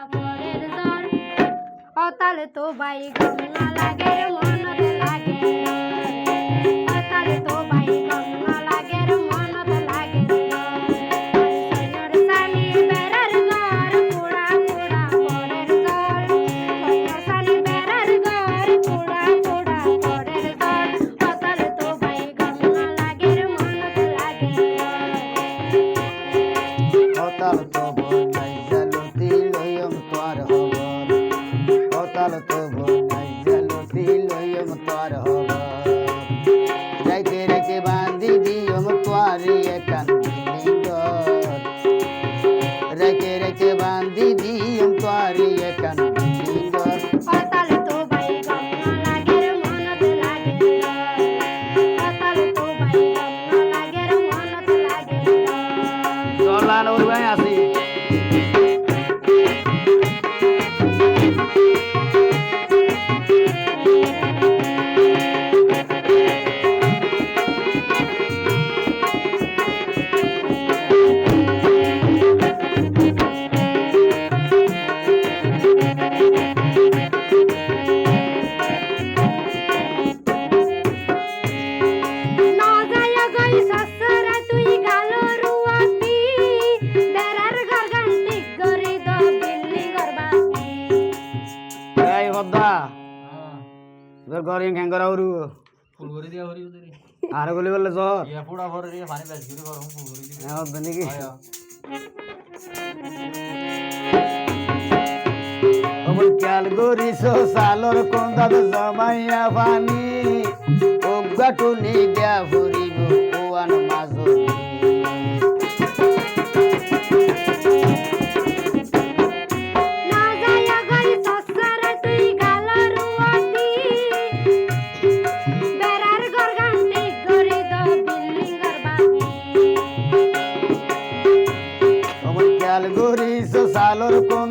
কাপড়ের জ্বর ও তো বাই গমলা লাগে মন ಕವ তোর ঘর ইয়ে ঘ্যাঙ্গরা হরু ফুল করে দিয়া হরি উদরে আর গলি বলে জ্বর। হ্যাঁ, নাকি? ক্যাল গরিস সালর কোন্দাদ জমাইয়া পানি ওগা টুনি দিয়া হরিব ওয়ান মাজুরি।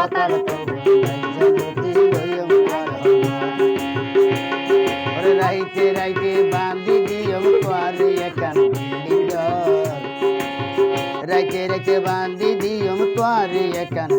সাঁতার রাইতে রাইতে বাঁধি দিয়ম কোয়ারে একান রাইতে রাইতে বাঁধি দিয়ম কোয়ারে একান